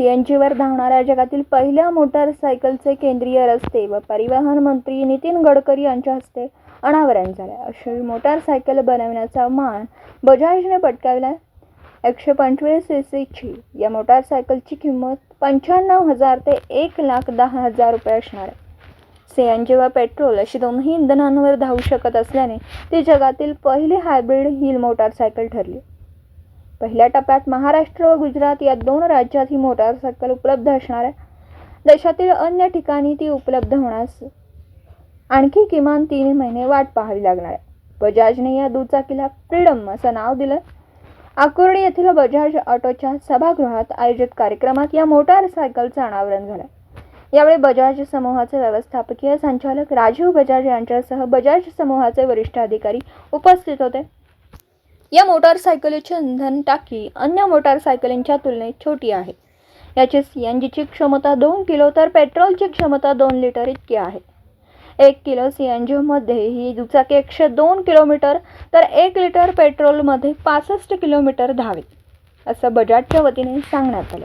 C N जीवर धावणाऱ्या जगातील पहिल्या मोटारसायकलचे केंद्रीय रस्ते व परिवहन मंत्री नितीन गडकरी यांच्या हस्ते अनावरण झाले. अशी मोटारसायकल बनवण्याचा मान बजाजने पटकावला एकशे पंचवीस सी सीची या मोटारसायकलची किंमत पंच्याण्णव हजार ते एक लाख दहा हजार रुपये असणार आहे. सी एन जी व पेट्रोल अशी दोन्ही इंधनांवर धावू शकत असल्याने ती जगातील पहिली हायब्रिड हिल मोटारसायकल ठरली. पहिल्या टप्प्यात महाराष्ट्र व गुजरात या दोन राज्यात ही मोटारसायकल उपलब्ध असणार आहे. देशातील अन्य ठिकाणी ती उपलब्ध होण्यास आणखी किमान तीन महिने वाट पाहावी लागणार आहे. बजाजने या दुचाकीला फ्रीडम असं नाव दिलं. आकुर्डी येथील बजाज ऑटोच्या सभागृहात आयोजित कार्यक्रमात या मोटारसायकलचं अनावरण झालं. यावेळी बजाज समूहाचे व्यवस्थापकीय संचालक राजीव बजाज यांच्यासह बजाज समूहाचे वरिष्ठ अधिकारी उपस्थित होते. या मोटारसायकलीची इंधन टाकी अन्य मोटारसायकलींच्या तुलनेत छोटी आहे. याची सी एन जीची क्षमता दोन किलो तर पेट्रोलची क्षमता दोन लिटर इतकी आहे. एक किलो सी एन जीमध्ये ही दुचाकी एकशे दोन किलोमीटर तर एक लिटर पेट्रोलमध्ये पासष्ट किलोमीटर धावेल असं बजाजच्या वतीने सांगण्यात आलं.